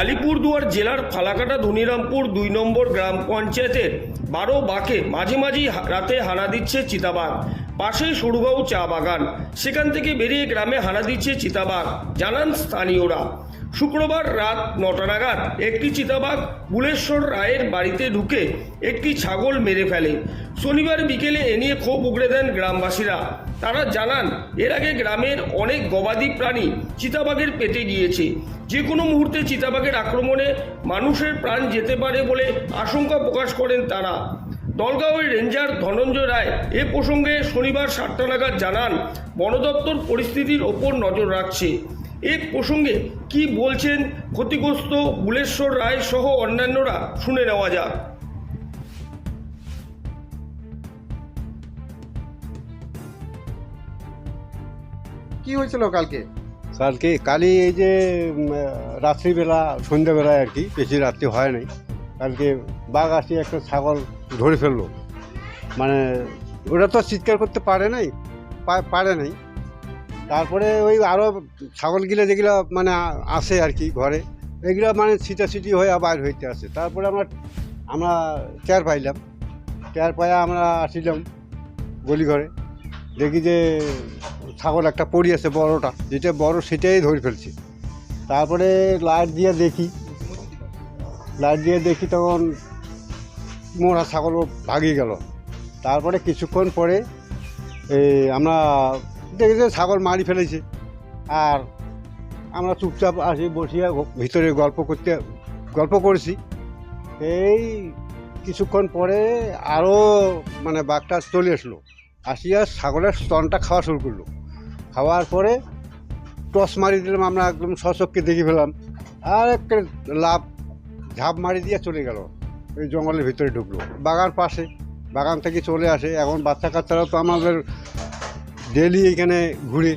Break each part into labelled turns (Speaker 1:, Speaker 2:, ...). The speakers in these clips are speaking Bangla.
Speaker 1: আলিপুরদুয়ার জেলার ফালাকাটা ধুনিরামপুর দুই নম্বর গ্রাম পঞ্চায়েতের বারো বাঁকে মাঝে মাঝেই রাতে হানা দিচ্ছে চিতাবাঘ। পাশেই সরুগাঁও চা বাগান। সেখান থেকে বেরিয়ে গ্রামে হানা দিচ্ছে চিতাবাঘ। জানান স্থানীয়রা। শুক্রবার রাত নটা নাগাদ একটি চিতাবাঘ বুলেশ্বর রায়ের বাড়িতে ঢুকে একটি ছাগল মেরে ফেলে। শনিবার বিকেলে এ নিয়ে ক্ষোভ উগড়ে দেন গ্রামবাসীরা। তারা জানান, এর আগে গ্রামের অনেক গবাদি প্রাণী চিতাবাঘের পেটে গিয়েছে। যে কোনো মুহূর্তে চিতাবাঘের আক্রমণে মানুষের প্রাণ যেতে পারে বলে আশঙ্কা প্রকাশ করেন তারা। দলগাঁওয়ের রেঞ্জার ধনঞ্জয় রায় এ প্রসঙ্গে শনিবার সাতটা নাগাদ জানান বন দপ্তর পরিস্থিতির ওপর নজর রাখছে। এ প্রসঙ্গে কি বলছেন ক্ষতিগ্রস্ত বুলেশ্বর রায় সহ অন্যান্যরা শুনে নেওয়া যাক।
Speaker 2: কি হয়েছিল কালকে?
Speaker 3: কালকে কালি এই যে রাত্রিবেলা সন্ধ্যাবেলায় আর কি বেশি রাত্রি হয় নাই। কালকে বাঘ আসে একটা ছাগল ধরে ফেলল। মানে ওরা তো চিৎকার করতে পারে নাই পারে নাই। তারপরে ওই আরও ছাগলগুলো যেগুলো মানে আসে আর কি ঘরে, এগুলো মানে ছিটাছিটি হয়ে বাইর হইতে আসে। তারপরে আমরা আমরা চেয়ার পাইলাম। চেয়ার পাইয়া আমরা আসিলাম গলি ঘরে দেখি যে ছাগল একটা পড়ি আছে বড়টা, যেটা বড় সেটাই ধরে ফেলছে। তারপরে লাইট দিয়ে দেখি। লাইট দিয়ে দেখি তখন মোরা ছাগলও ভাগিয়ে গেল। তারপরে কিছুক্ষণ পরে এই আমরা দেখি যে ছাগল মারি ফেলেছে। আর আমরা চুপচাপ আসি, বসিয়া ভিতরে গল্প করতে, গল্প করেছি। এই কিছুক্ষণ পরে আরও মানে বাঘটা চলে আসলো। আসিয়া ছাগলের স্তনটা খাওয়া শুরু করল। খাওয়ার পরে টস মারি দিলাম, আমরা একদম সচককে দেখে ফেলাম আর একটা লাভ ঝাঁপ মারি দিয়ে চলে গেল। ওই জঙ্গলের ভিতরে ঢুকলো। বাগান পাশে বাগান থেকে চলে আসে। এখন বাচ্চা কাচ্চারা তো আমাদের ডেলি এখানে ঘুরে।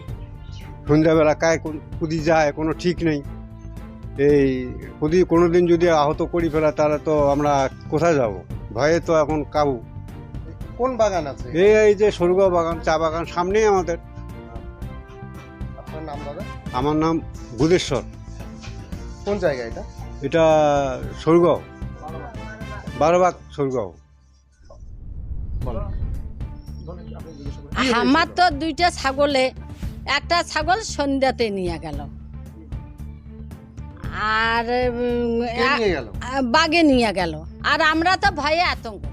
Speaker 3: সন্ধ্যাবেলা কায় কোন- কুদি যায় কোনো ঠিক নেই। এই কুদি কোনো দিন যদি আহত করি ফেলা তাহলে তো আমরা কোথায় যাব? ভয়ে তো এখন কাবু।
Speaker 2: কোন বাগান আছে?
Speaker 3: এই এই যে সরুগাঁও বাগান চা বাগান সামনেই আমাদের।
Speaker 2: আপনার নাম দাদা?
Speaker 3: আমার নাম বুধেশ্বর
Speaker 2: কোন জায়গা এটা?
Speaker 3: এটা সরুগাঁও। স্বর্গ
Speaker 4: আমার তো দুইটা ছাগলে একটা ছাগল সন্ধ্যাতে নিয়ে গেল। আর বাগে নিয়ে গেল। আর আমরা তো ভয়ে আতঙ্ক।